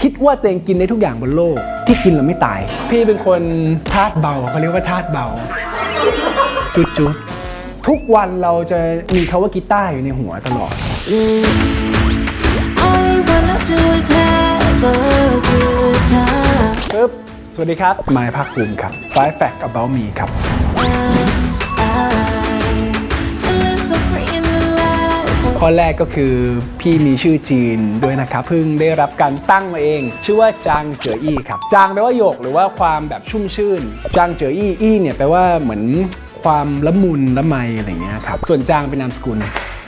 คิดว่าตัวเองกินได้ทุกอย่างบนโลก ที่กินแล้วไม่ตาย พี่เป็นคนธาตุเบาเขาเรียกว่าธาตุเบาจุดจุดๆทุกวันเราจะมีคาว่ากีตาร์อยู่ในหัวตลอด All we wanna do is have a good time. ปึ๊บ สวัสดีครับมายภาคภูมิครับ Five Fact About Me ครับ ข้อแรกก็คือพี่มีชื่อจีนด้วยนะครับเพิ่งได้รับการตั้งมาเอง ชื่อว่าจางเจออี้ครับจางแปลว่าหยกหรือว่าความแบบชุ่มชื่น จางเจออี้อี้เนี่ยแปลว่าเหมือนความละมุนละไมอะไรเงี้ยครับส่วนจางเป็นนามสกุล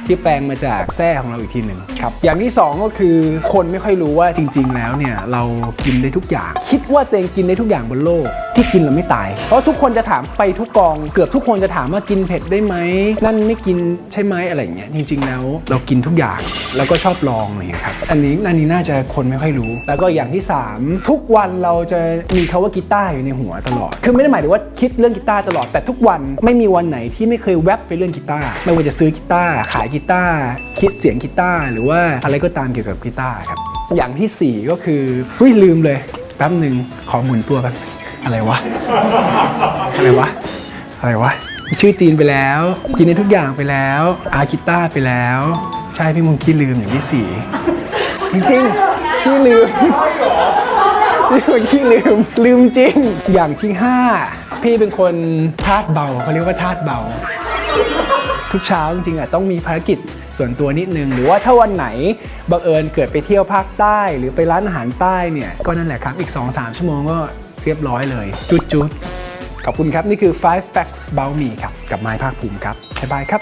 ที่แปลงมาจากแท้ของเราอีกทีหนึ่งครับอย่างที่สองก็คือคนไม่ค่อยรู้ว่าจริง ๆ แล้วเนี่ยเรากินได้ทุกอย่าง คิดว่าตัวเองกินได้ทุกอย่างบนโลก ที่กินแล้วไม่ตาย เพราะทุกคนจะถามไปทุกกอง เกือบทุกคนจะถามว่ากินเผ็ดได้ไหมนั่นไม่กินใช่ไหมอะไรอย่างเงี้ยจริง ๆ แล้วเรากินทุกอย่างแล้วก็ชอบลองอะไรอย่างเงี้ยครับอันนี้อันนี้น่าจะคนไม่ค่อยรู้ แล้วก็อย่างที่สามทุกวันเราจะมีคาว่ากีตาร์อยู่ในหัวตลอด คือไม่ได้หมายถึงว่าคิดเรื่องกีตาร์ตลอดแต่ทุกวันไม่มีวันไหนที่ไม่เคยแวบไปเรื่องกีตาร์ไม่ว่าจะซื้อกีตาร์ขายกีตาร์คิดเสียงกีตาร์หรือว่าอะไรก็ตามเกี่ยวกับกีตาร์ครับอย่างที่สี่ก็คืออุ้ยลืมเลยแป๊บหนึ่งขอหมุนตัวกันอะไรวะ อะไรวะ อะไรวะ ชื่อจีนไปแล้วกินในทุกอย่างไปแล้ว อากีตาร์ไปแล้ว ใช่พี่มุงขี้ลืมอย่างที่สี่จริงๆขี้ลืมพี่เป็นขี้ลืมลืมจริง อย่างที่ห้าพี่เป็นคนธาตุเบาเขาเรียกว่าธาตุเบา ทุกเช้าจริงๆอะต้องมีภารกิจส่วนตัวนิดนึง หรือว่าถ้าวันไหนบังเอิญเกิดไปเที่ยวภาคใต้ หรือไปร้านอาหารใต้เนี่ยก็นั่นแหละครับอีก 2-3 ชั่วโมงก็เรียบร้อยเลย จุดๆขอบคุณครับ นี่คือ 5 facts about me ครับ กับไม้ภาคภูมิครับบ๊ายบายครับ